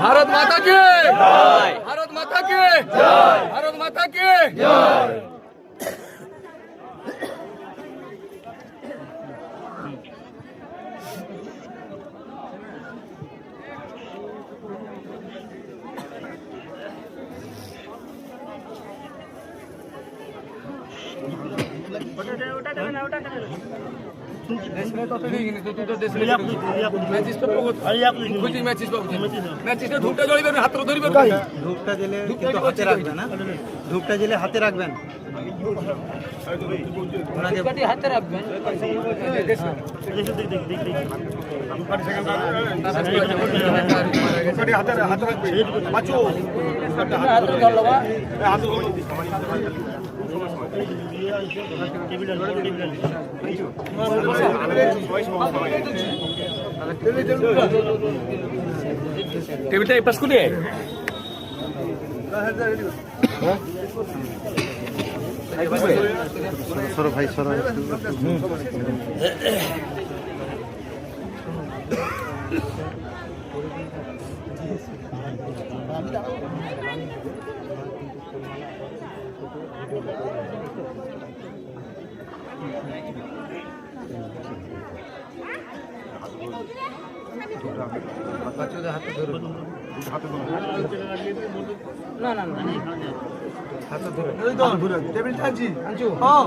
ভারত মাতা কে ভারত মাতা কে ভারত মাতা কে ওটা ওটা ওটা ওটা ধূপটা জেলে কিন্তু হাতে রাখবেন না। ধূপটা জেলে হাতে রাখবেন হাতে রাখবেন টেবিলটা এই পাশ করে সরো ভাই সরো। না না না হাতে ধরে টেবিলটা আনছি আনছো হ্যাঁ